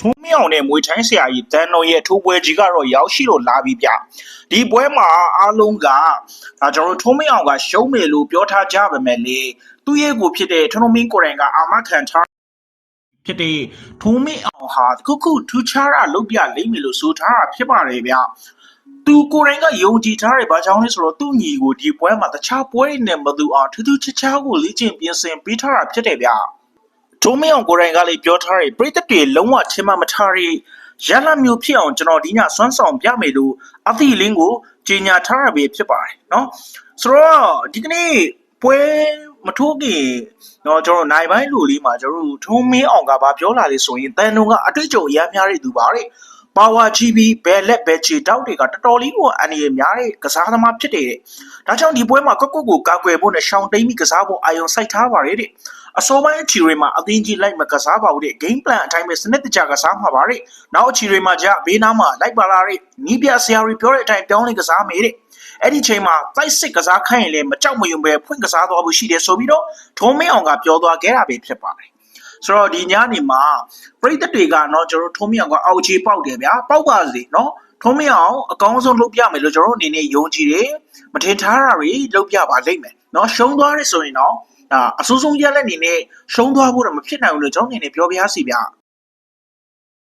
ထုံးမြောင်နဲ့မွေထိုင်းဆရာကြီးတန်တော်ရဲ့ထိုးပွဲကြီးကတော့ရောက်ရှိလို့လာပြီဗျဒီပွဲမှာအားလုံးကဒါကျွန်တော်တို့ထုံးမြောင်ကရှုံးမယ်လို့ပြောထားကြပါမယ်လေသူ့ရဲ့ကိုဖြစ်တဲ့ထုံးမင်းကိုယ်တိုင်ကအာမခံထားဖြစ်တဲ့ထုံးမင်းအောင်ဟာခုခုထူးခြားတာလုပ်ပြလိမ့်မယ်လို့ဆိုထားတာဖြစ်ပါတယ်ဗျသူကိုယ်တိုင်ကယုံကြည်ထားတယ်ဘာကြောင့်လဲဆိုတော့သူ့ညီကိုဒီပွဲမှာတခြားပွဲတွေနဲ့မတူအောင်ထူးထူးခြားခြားကိုလေ့ကျင့်ပြင်ဆင်ပေးထားတာဖြစ်တယ်ဗျ ဒိုးမင်းအောင်ကိုယ်တိုင်ကလည်းပြောထားတဲ့ပြည်သက်တွေလုံးဝထင်မှမထားတဲ့ရလမျိုးဖြစ်အောင်ကျွန်တော်ဒီညစွမ်းဆောင်ပြမယ်လို့အသီလင်းကိုကြီးညာထားရပြီဖြစ်ပါတယ်နော်ဆိုတော့ဒီကနေ့ပွဲမထိုးခင်တော့ကျွန်တော်နိုင်ပိုင်းလူလေးမှာကျွန်တော်တို့ထုံးမင်းအောင်ကဗာပြောလာလေဆိုရင်တန်တုံကအတွေ့အကြုံအများကြီးတူပါတဲ့ ပါဝါကြီးပြီးဘယ်လက်ဘယ်ချီတောက်တွေကတော်တော်လေးကိုအန်ရများတဲ့ကစားသမားဖြစ်တယ်တဲ့ဒါကြောင့်ဒီပွဲမှာကော့ကော့ကိုကာကွယ်ဖို့နဲ့ရှောင်းတိန်ပြီးကစားဖို့အာရုံစိုက်ထားပါတယ်တဲ့အစောပိုင်းအချီတွေမှာအသင်းကြီးလိုက်မကစားပါဘူးတဲ့ game plan အတိုင်းပဲစနစ်တကျကစားမှာပါတဲ့နောက်အချီတွေမှာじゃဘေးနားမှာလိုက်ပါလာတဲ့နီးပြဆရာတွေပြောတဲ့အတိုင်းပြောင်းလဲကစားမယ်တဲ့အဲ့ဒီချိန်မှာတိုက်စစ်ကစားခိုင်းရင်လည်းမကြောက်မရွံပဲဖွင့်ကစားသွားဖို့ရှိတယ်ဆိုပြီးတော့ထုံးမင်းအောင်ကပြောသွားခဲ့တာပဲဖြစ်ပါတယ် ဆိုတော့ဒီညနေမှာပြိသက်တွေကတော့ကျွန်တော်တို့ထုံးမင်းအောင်ကအောက်ခြေပေါက်တယ်ဗျာပေါက်ပါစေနော်ထုံးမင်းအောင်အကောင်းဆုံးလုပ်ပြမယ်လို့ကျွန်တော်တို့အနေနဲ့ယုံကြည်တယ်မထင်ထားတာတွေလုပ်ပြပါလိမ့်မယ်နော်ရှုံးသွားရဆိုရင်တော့ဒါအစိုးဆုံးရက်လက်အနေနဲ့ရှုံးသွားဖို့တော့မဖြစ်နိုင်ဘူးလို့ကျွန်တော်အနေနဲ့ပြောပြရစီဗျ